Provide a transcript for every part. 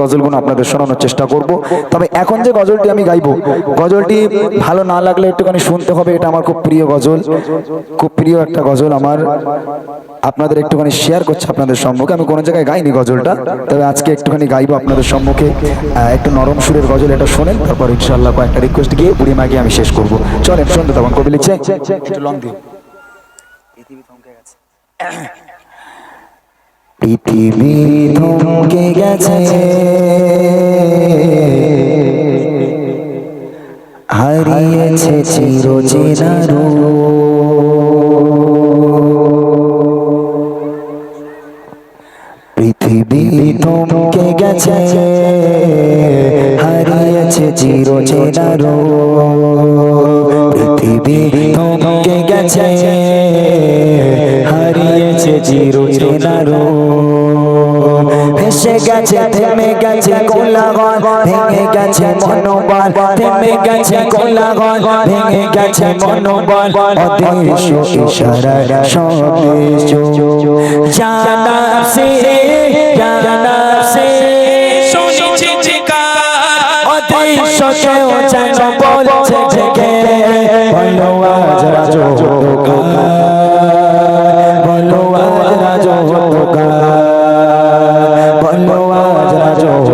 গজলগুলো আপনাদের শোনানোর চেষ্টা করব। তবে এখন যে গজলটি আমি গাইবো গজলটি ভালো না লাগলে একটুখানি শুনতে হবে এটা আমার খুব প্রিয় গজল। খুব প্রিয় একটা গজল আমার। আপনাদের একটুখানি শেয়ার করছে আপনাদের সম্মুখে। আমি কোনো জায়গায় গাইনি গজলটা তবে আজকে একটুখানি গাইবো আপনাদের সম্মুখে। একটু নরম সুরের গজল এটা শোনেন তারপর ইনশাল্লাহ কয়েকটা রিকোয়েস্ট গিয়ে বুড়ি মাকে আমি শেষ করব। চলেন শুনতে তখন কবি লিখছে একটু লং দিও পৃথিবী থমকে গেছে। হারিয়েছে চিরচেনারো পৃথিবী থমকে গেছে। হারিয়েছে চিরচেনারো পৃথিবী থমকে গেছে। চিরচেনারো ভেসে গেছে থেমে গেছে কোলাগন ভেঙে গেছে মনোবল থেমে গেছে কোলাগন ভেঙে গেছে মনোবল। অদেশ ইশারার সন্দেশ জানা সে জানা সে শুনেছি চিকার অদেশ কেউ যেন বলছে আজ রাজ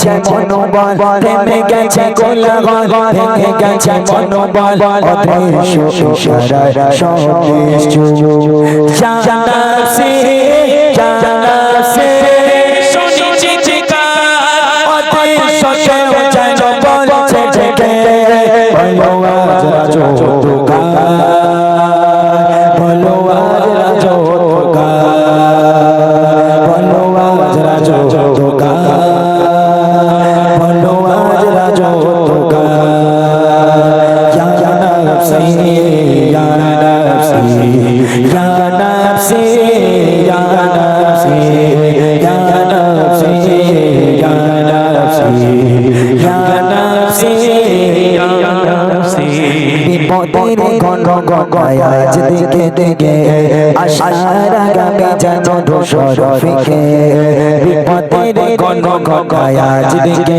গেছে মনোবল থেমে গেছে কোলাগন ভেঙে গেছে মনোবল অদৃশ্য ইশারায় সন্দেশ জানা সে জানা ya nafsi ya nafsi ya nafsi ya nafsi ya nafsi ya nafsi ya nafsi বিপদের ঘন গঙ্গায় আজ দেখে দেখে আশার আগামী যেন ধূসর ফিকে বিপদের ঘন গঙ্গায় আজ দেখে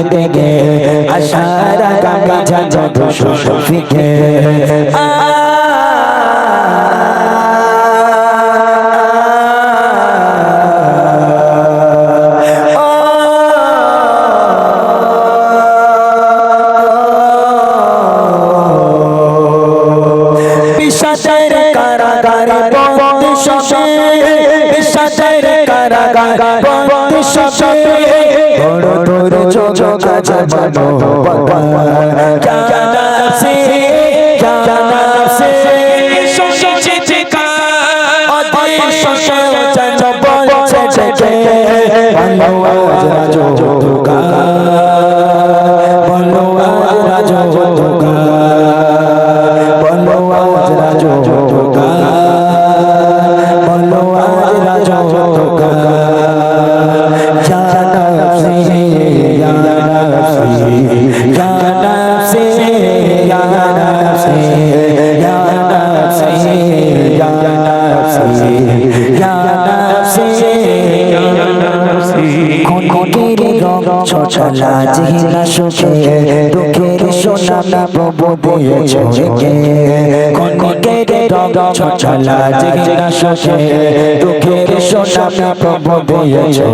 বিষাদের কারাগারে বন্দি সবে বিষাদের কারাগারে বন্দি সবে বড় তোর চোখ কাজ মানো জানা সে জানা সে ছছলা জিহিনা সুখে দুঃখের সোনা না বব দিয়ে তেরে রঙ ছছলা জিগনা শোকে দুঃখের সোনা প্রভু দিয়েছে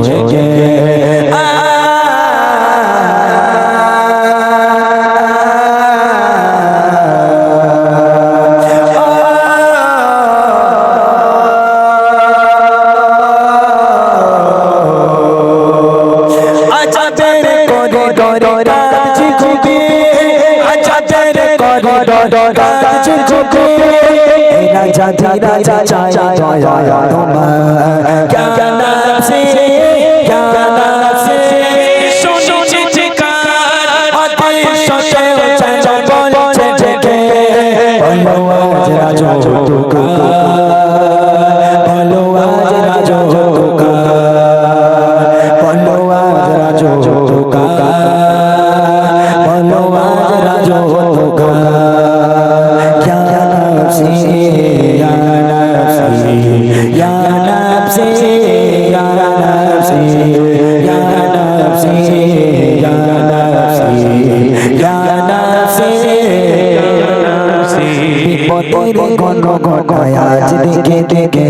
da da da নাচে চোখে রাজা ধী রাজা চায় জয় জয় তোমার জ্ঞান নাচে জ্ঞান নাচে শোনো চিৎকার হাতে সচে চঞ্চ বলছে কে বলো রাজা চোখে গয়াজ দেখে দেখে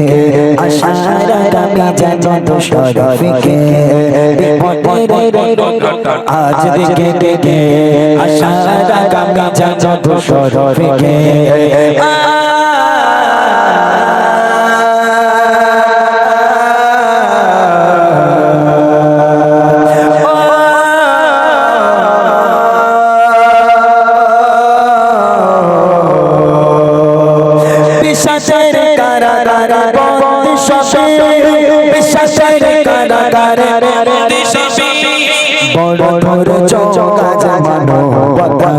আশার আমি যেন তো শরফিকে আজ দেখে দেখে আশার আমি যেন তো শরফিকে বিশ্বাসের কারাগারে বন্দি সবে বিশ্বাসের কারাগারে বড় বড় চৌকা জামানো বতা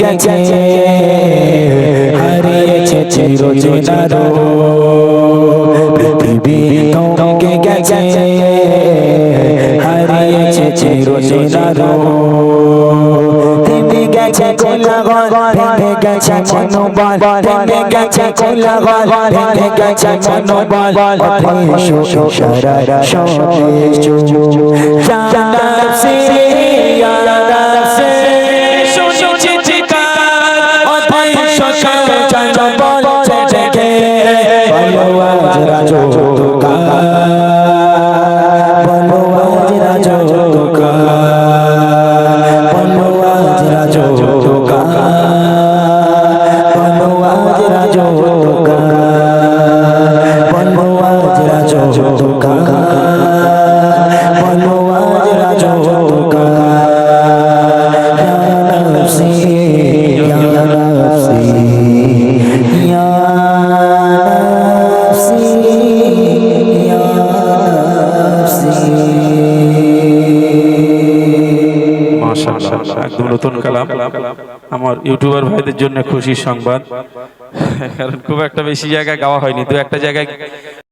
গেছে। হারিয়েছে চিরচেনারো পৃথিবী কমকে গেছে। হারিয়েছে চিরচেনারো গেছে কোলাগল ভেঙে গেছে মনোবল থেমে গেছে কোলাগল ভেঙে গেছে মনোবল অথেশো ইশারা সবেশো জানাসি জানাসি শুনেছি কার অথেশো জানা বলছে যে বলো আজ রাজো তোকা নতুন কালাম। আমার ইউটিউবার ভাইদের জন্য খুশির সংবাদ। কারণ খুব একটা বেশি জায়গায় গাওয়া হয়নি, দু একটা জায়গায়